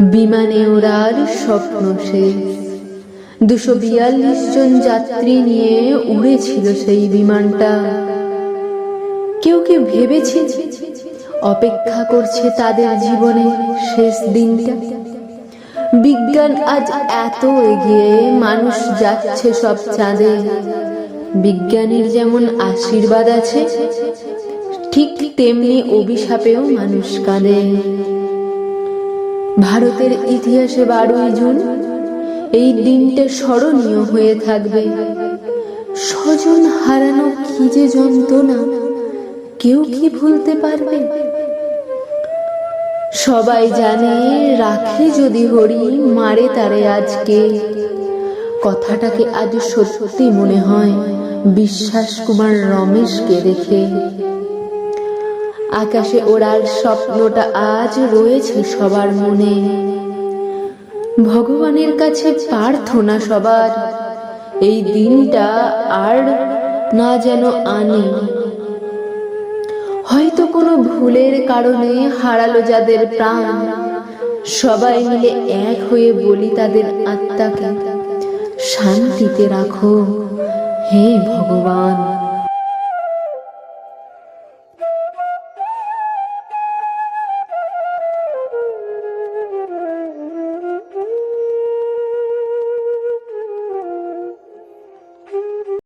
বিমানে ওড়ার স্বপ্ন শেষ দুশো বিয়াল্লিশ জন যাত্রী নিয়ে উড়েছিল সেই বিমানটা। কেউ কেউ ভেবেছে অপেক্ষা করছে তাদের জীবনের শেষ দিনটা। বিজ্ঞান আজ এত এগিয়ে, মানুষ যাচ্ছে সব চাঁদে। বিজ্ঞানীর যেমন আশীর্বাদ আছে, ঠিক তেমনি অভিশাপেও মানুষ কাঁদে। ভারতের ইতিহাসে বারোই জুন, এই দিনটা স্মরণীয় হয়ে থাকবে। স্বজন হারানো কি যে যন্ত্রণা, কেউ কি ভুলতে পারবে? সবাই জানে, রাখে যদি হরি, মারে তারে আজকে। কথাটাকে আজ সত্যি মনে হয় বিশ্বাস কুমার রমেশকে দেখে আকাশে ওড়ার স্বপ্নটা আজ রয়েছে সবার মনে। ভগবানের কাছে প্রার্থনা সবার, এই দিনটা আর না যেন আনে। হয়তো কোনো ভুলের কারণে হারালো যাদের প্রাণ, সবাই মিলে এক হয়ে বলি তাদের আত্মাকে, শান্তিতে রাখো, হে ভগবান।